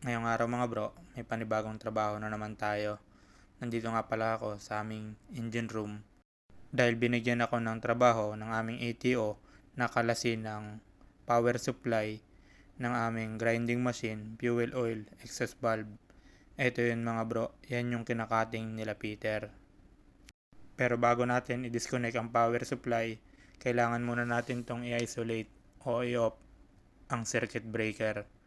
Ngayong araw mga bro, may panibagong trabaho na naman tayo. Nandito nga pala ako sa aming engine room. Dahil binigyan ako ng trabaho ng aming ATO na kalasin ng power supply ng aming grinding machine, fuel oil, exhaust valve. Ito yun mga bro, yan yung kinakating nila Peter. Pero bago natin i-disconnect ang power supply, kailangan muna natin tong i-isolate o i-off ang circuit breaker.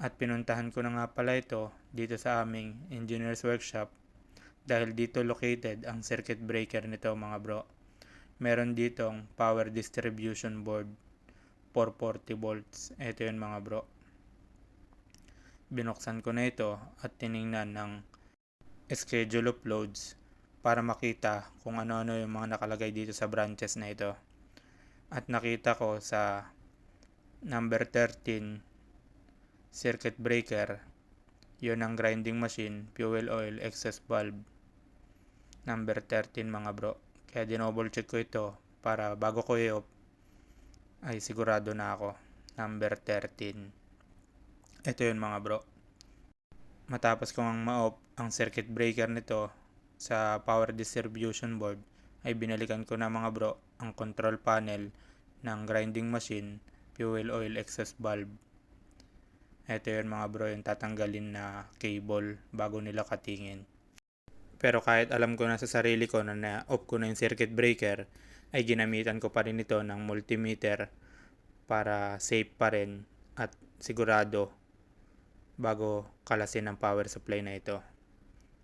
At pinuntahan ko na nga pala ito dito sa aming engineer's workshop dahil dito located ang circuit breaker nito mga bro. Meron ditong power distribution board 440 volts. Ito yun mga bro. Binuksan ko na ito at tiningnan ng schedule of loads para makita kung ano-ano yung mga nakalagay dito sa branches na ito. At nakita ko sa number 13 circuit breaker yun ang grinding machine, fuel oil, exhaust valve. Number 13 mga bro. Kaya dinouble check ko ito para bago ko i-off ay sigurado na ako. Number 13 ito yun mga bro. Matapos kong ma-off ang circuit breaker nito sa power distribution board ay binalikan ko na mga bro ang control panel ng grinding machine fuel oil exhaust valve ito yun mga bro yung tatanggalin na cable bago nila katingin. Pero kahit alam ko na sa sarili ko na na-off ko na yung circuit breaker ay ginamitan ko pa rin ito ng multimeter para safe pa rin at sigurado bago kalasin ang power supply na ito.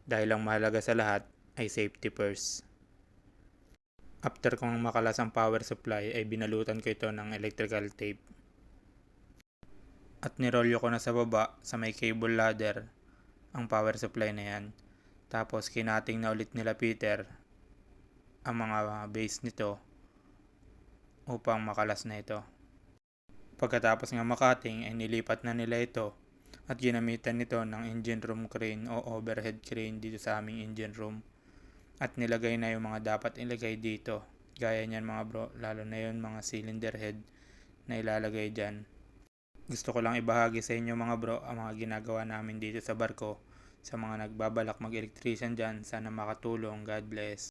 Dahil ang mahalaga sa lahat ay safety first. After kong makalas ang power supply ay binalutan ko ito ng electrical tape at nirolyo ko na sa baba sa may cable ladder ang power supply na yan. Tapos kinating na ulit nila Peter ang mga base nito upang makalas na ito. Pagkatapos nga makating ay nilipat na nila ito at ginamitan nito ng engine room crane o overhead crane dito sa aming engine room. At nilagay na yung mga dapat ilagay dito. Gaya niyan mga bro, lalo na yung mga cylinder head na ilalagay dyan. Gusto ko lang ibahagi sa inyo mga bro ang mga ginagawa namin dito sa barko. Sa mga nagbabalak mag-electrician dyan, sana makatulong. God bless.